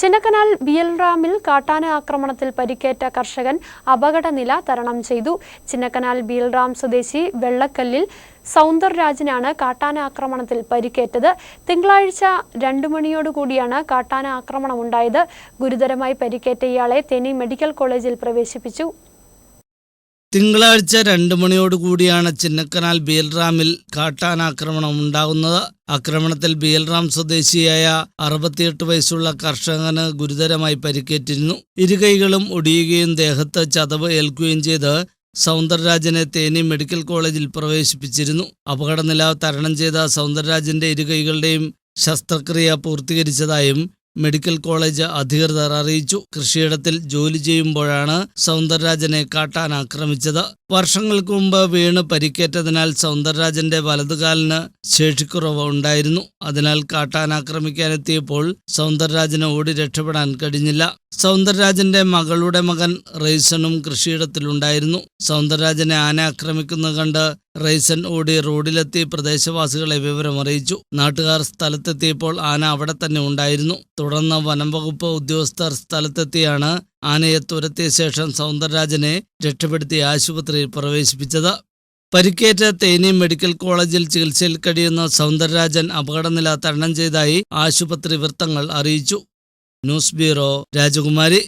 ചിന്നക്കനാൽ ബിയൽറാമിൽ കാട്ടാന ആക്രമണത്തിൽ പരിക്കേറ്റ കർഷകൻ അപകടനില തരണം ചെയ്തു. ചിന്നക്കനാൽ ബിയൽറാം സ്വദേശി വെള്ളക്കല്ലിൽ സൗന്ദർരാജിനാണ് കാട്ടാന ആക്രമണത്തിൽ പരിക്കേറ്റത്. തിങ്കളാഴ്ച രണ്ടു മണിയോടുകൂടിയാണ് കാട്ടാന ആക്രമണം ഉണ്ടായത് ഗുരുതരമായി പരിക്കേറ്റ ഇയാളെ തേനി മെഡിക്കൽ കോളേജിൽ പ്രവേശിപ്പിച്ചു. തിങ്കളാഴ്ച രണ്ടു മണിയോടുകൂടിയാണ് ചിന്നക്കനാൽ ബിയൽറാമിൽ കാട്ടാനാക്രമണം ഉണ്ടാകുന്നത്. ആക്രമണത്തിൽ ബിയൽറാം സ്വദേശിയായ അറുപത്തിയെട്ട് വയസ്സുള്ള കർഷകന് ഗുരുതരമായി പരിക്കേറ്റിരുന്നു. ഇരുകൈകളും ഒടിയുകയും ദേഹത്ത് ചതവ് ഏൽക്കുകയും ചെയ്ത് സൗന്ദർരാജനെ തേനി മെഡിക്കൽ കോളേജിൽ പ്രവേശിപ്പിച്ചിരുന്നു. അപകടനില തരണം ചെയ്ത സൗന്ദർരാജിന്റെ ഇരുകൈകളുടെയും ശസ്ത്രക്രിയ പൂർത്തീകരിച്ചതായും മെഡിക്കൽ കോളേജ് അധികൃതർ അറിയിച്ചു. കൃഷിയിടത്തിൽ ജോലി ചെയ്യുമ്പോഴാണ് സൗന്ദരരാജനെ കാട്ടാൻ ആക്രമിച്ചത്. വർഷങ്ങൾക്ക് മുമ്പ് വീണ് പരിക്കേറ്റതിനാൽ സൗന്ദരരാജന്റെ വലതുകാലിന് ശേഷിക്കുറവ് ഉണ്ടായിരുന്നു. അതിനാൽ കാട്ടാൻ ആക്രമിക്കാനെത്തിയപ്പോൾ സൗന്ദർരാജന് ഓടി രക്ഷപ്പെടാൻ കഴിഞ്ഞില്ല. സൗന്ദരരാജന്റെ മകളുടെ മകൻ റെയ്സണും കൃഷിയിടത്തിലുണ്ടായിരുന്നു. സൗന്ദർരാജനെ ആന ആക്രമിക്കുന്നത് കണ്ട് റെയ്സൺ ഓടി റോഡിലെത്തി പ്രദേശവാസികളെ വിവരമറിയിച്ചു. നാട്ടുകാർ സ്ഥലത്തെത്തിയപ്പോൾ ആന അവിടെ തന്നെ ഉണ്ടായിരുന്നു. തുടർന്ന് വനം വകുപ്പ് ഉദ്യോഗസ്ഥർ സ്ഥലത്തെത്തിയാണ് ആനയെ തുരത്തിയ ശേഷം സൗന്ദർരാജനെ രക്ഷപ്പെടുത്തി ആശുപത്രിയിൽ പ്രവേശിപ്പിച്ചത്. പരിക്കേറ്റ തേനി മെഡിക്കൽ കോളേജിൽ ചികിത്സയിൽ കഴിയുന്ന സൗന്ദരരാജൻ അപകടനില തരണം ചെയ്തതായി ആശുപത്രി വൃത്തങ്ങൾ അറിയിച്ചു. ന്യൂസ് ബ്യൂറോ രാജകുമാരി.